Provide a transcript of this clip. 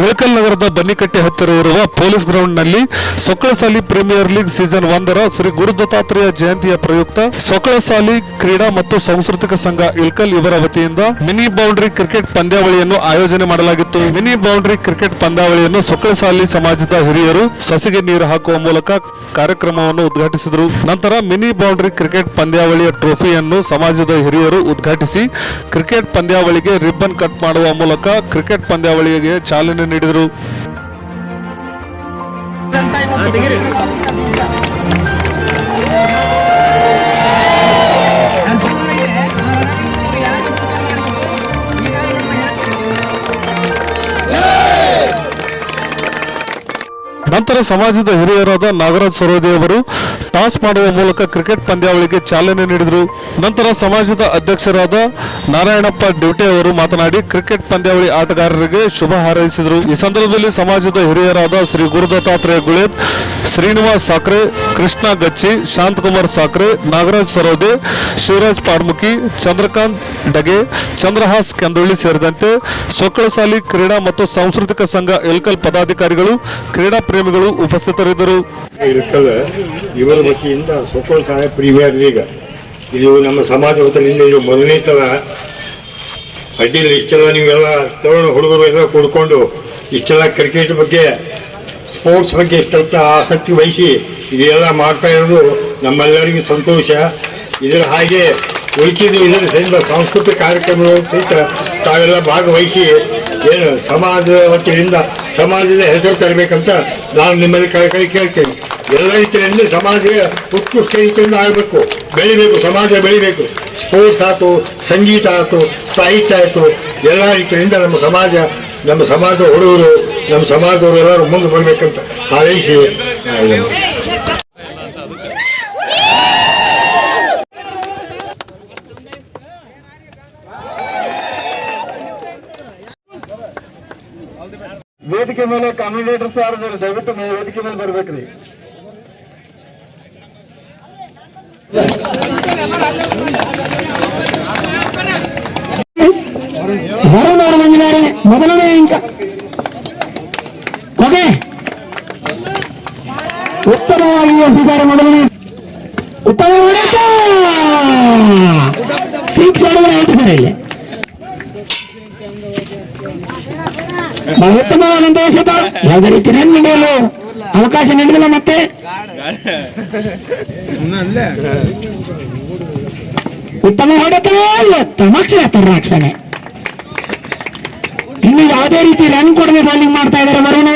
ಇಳಕಲ್ ನಗರದ ಬನ್ನಿಕಟ್ಟೆ ಹತ್ತಿರ ಇರುವ ಪೊಲೀಸ್ ಗ್ರೌಂಡ್ನಲ್ಲಿ ಸೊಕ್ಕಳಸಾಲಿ ಪ್ರೀಮಿಯರ್ ಲೀಗ್ ಸೀಸನ್ ಒಂದರ ಶ್ರೀ ಗುರು ದತ್ತಾತ್ರೇಯ ಜಯಂತಿಯ ಪ್ರಯುಕ್ತ ಸೊಕ್ಕಳಸಾಲಿ ಕ್ರೀಡಾ ಮತ್ತು ಸಾಂಸ್ಕೃತಿಕ ಸಂಘ ಇಳಕಲ್ ಇವರ ವತಿಯಿಂದ ಮಿನಿ ಬೌಂಡ್ರಿ ಕ್ರಿಕೆಟ್ ಪಂದ್ಯಾವಳಿಯನ್ನು ಆಯೋಜನೆ ಮಾಡಲಾಗಿತ್ತು. ಮಿನಿ ಬೌಂಡ್ರಿ ಕ್ರಿಕೆಟ್ ಪಂದ್ಯಾವಳಿಯನ್ನು ಸೊಕ್ಕಳಸಾಲಿ ಸಮಾಜದ ಹಿರಿಯರು ಸಸಿಗೆ ನೀರು ಹಾಕುವ ಮೂಲಕ ಕಾರ್ಯಕ್ರಮವನ್ನು ಉದ್ಘಾಟಿಸಿದರು. ನಂತರ ಮಿನಿ ಬೌಂಡ್ರಿ ಕ್ರಿಕೆಟ್ ಪಂದ್ಯಾವಳಿಯ ಟ್ರೋಫಿಯನ್ನು ಸಮಾಜದ ಹಿರಿಯರು ಉದ್ಘಾಟಿಸಿ ಕ್ರಿಕೆಟ್ ಪಂದ್ಯಾವಳಿಗೆ ರಿಬ್ಬನ್ ಕಟ್ ಮಾಡುವ ಮೂಲಕ ಕ್ರಿಕೆಟ್ ಪಂದ್ಯಾವಳಿಗೆ ಚಾಲನೆ ನೀಡಿದರು. ನಂತರ ಸಮಾಜದ ಹಿರಿಯರಾದ ನಾಗರಾಜ್ ಸರೋದೆ ಅವರು ಟಾಸ್ ಮಾಡುವ ಮೂಲಕ ಕ್ರಿಕೆಟ್ ಪಂದ್ಯಾವಳಿಗೆ ಚಾಲನೆ ನೀಡಿದರು. ನಂತರ ಸಮಾಜದ ಅಧ್ಯಕ್ಷರಾದ ನಾರಾಯಣಪ್ಪ ಡ್ಯೂಟಿ ಅವರು ಮಾತನಾಡಿ, ಕ್ರಿಕೆಟ್ ಪಂದ್ಯಾವಳಿ ಆಟಗಾರರಿಗೆ ಶುಭ ಹಾರೈಸಿದರು. ಈ ಸಂದರ್ಭದಲ್ಲಿ ಸಮಾಜದ ಹಿರಿಯರಾದ ಶ್ರೀ ಗುರುದತ್ತಾತ್ರೇಯ ಗುಳೇದ್ ಶ್ರೀನಿವಾಸ್ ಸಾಕ್ರೆ, ಕೃಷ್ಣ ಗಚ್ಚಿ, ಶಾಂತಕುಮಾರ್ ಸಾಕ್ರೆ, ನಾಗರಾಜ್ ಸರೋದೆ, ಶಿವರಾಜ್ ಪಾಡ್ಮುಖಿ, ಚಂದ್ರಕಾಂತ್ ಡಗೆ, ಚಂದ್ರಹಾಸ್ ಕೆಂದೊಳ್ಳಿ ಸೇರಿದಂತೆ ಸೊಕ್ಕಳಸಾಲಿ ಕ್ರೀಡಾ ಮತ್ತು ಸಾಂಸ್ಕೃತಿಕ ಸಂಘ ಎಲ್ಕಲ್ ಪದಾಧಿಕಾರಿಗಳು, ಕ್ರೀಡಾ ಪ್ರೇಮಿಗಳು ಉಪಸ್ಥಿತರಿದ್ದರು. ವತಿಯಿಂದ ಸೊಕೋಲ್ ಸಾಹೇಬ್ ಪ್ರೀಮಿಯರ್ ಲೀಗ್, ಇದು ನಮ್ಮ ಸಮಾಜ ವತಿಯಿಂದ ಇದು ಮೊದಲನೇ ಸಲ ಅಡ್ಡಿಲ್ಲ ಇಷ್ಟೆಲ್ಲ ನೀವೆಲ್ಲ ತರುಣ ಹುಡುಗರು ಎಲ್ಲ ಕೂಡ್ಕೊಂಡು ಇಷ್ಟೆಲ್ಲ ಕ್ರಿಕೆಟ್ ಬಗ್ಗೆ ಸ್ಪೋರ್ಟ್ಸ್ ಬಗ್ಗೆ ಇಷ್ಟೆಲ್ಲ ಆಸಕ್ತಿ ವಹಿಸಿ ಇದೆಲ್ಲ ಮಾಡ್ತಾ ಇರೋದು ನಮ್ಮೆಲ್ಲರಿಗೂ ಸಂತೋಷ. ಇದರ ಹಾಗೆ ಉಳಿಕಿದ್ದು ಇದರ ಸಹಿತ ಸಾಂಸ್ಕೃತಿಕ ಕಾರ್ಯಕ್ರಮಗಳು ಸಹಿತ ತಾವೆಲ್ಲ ಭಾಗವಹಿಸಿ ಏನು ಸಮಾಜ ವತಿಯಿಂದ ಸಮಾಜದ ಹೆಸರು ತರಬೇಕಂತ ನಾನು ನಿಮ್ಮಲ್ಲಿ ಕೈ ಕೈ ಕೇಳ್ತೇನೆ. ಎಲ್ಲ ರೀತಿಯಲ್ಲಿ ಸಮಾಜ ಉತ್ಕೃಷ್ಟ ಆಗಬೇಕು. ಬೆಳಿಬೇಕು, ಸಮಾಜ ಬೆಳಿಬೇಕು. ಸ್ಪೋರ್ಟ್ಸ್ ಆಯಿತು, ಸಂಗೀತ ಆಯಿತು, ಸಾಹಿತ್ಯ ಆಯಿತು, ಎಲ್ಲ ರೀತಿಯಿಂದ ನಮ್ಮ ಸಮಾಜ ನಮ್ಮ ಸಮಾಜ ಹುಡುಗರು, ನಮ್ಮ ಸಮಾಜದವರು ಎಲ್ಲರೂ ಮುಂದೆ ಬರಬೇಕಂತ ಹಾರೈಸಿ ವೇದಿಕೆ ಮೇಲೆ ಕಾಮಿಡೇಟರ್ಸ್ ಯಾರು ದಯವಿಟ್ಟು ಮೇ- ವೇದಿಕೆ ಮೇಲೆ ಬರ್ಬೇಕ್ರಿ ಹೊರನವರು ಬಂದಿದ್ದಾರೆ ಮೊದಲನೇ ಅಂಕ ಓಕೆ ಉತ್ತಮವಾಗಿ ಎಸೆದಿದ್ದಾರೆ ಮೊದಲನೇ ಉತ್ತಮ ಹೊಡೆತ ಉತ್ತಮವಾದಂತಹ ದೇಶದ ಯಾವುದೇ ರನ್ ನಡೆಯಲು ಅವಕಾಶ ನೀಡಿದಿಲ್ಲ ಮತ್ತೆ? ಉತ್ತಮ ಹೊಡೆತ ಉತ್ತಮ ಕ್ಷೇತ್ರ ರಕ್ಷಣೆ. ಇನ್ನು ಯಾವುದೇ ರೀತಿ ರನ್ ಕೊಡದೆ ಬೌಲಿಂಗ್ ಮಾಡ್ತಾ ಇದ್ದಾರೆ ವರುಣ್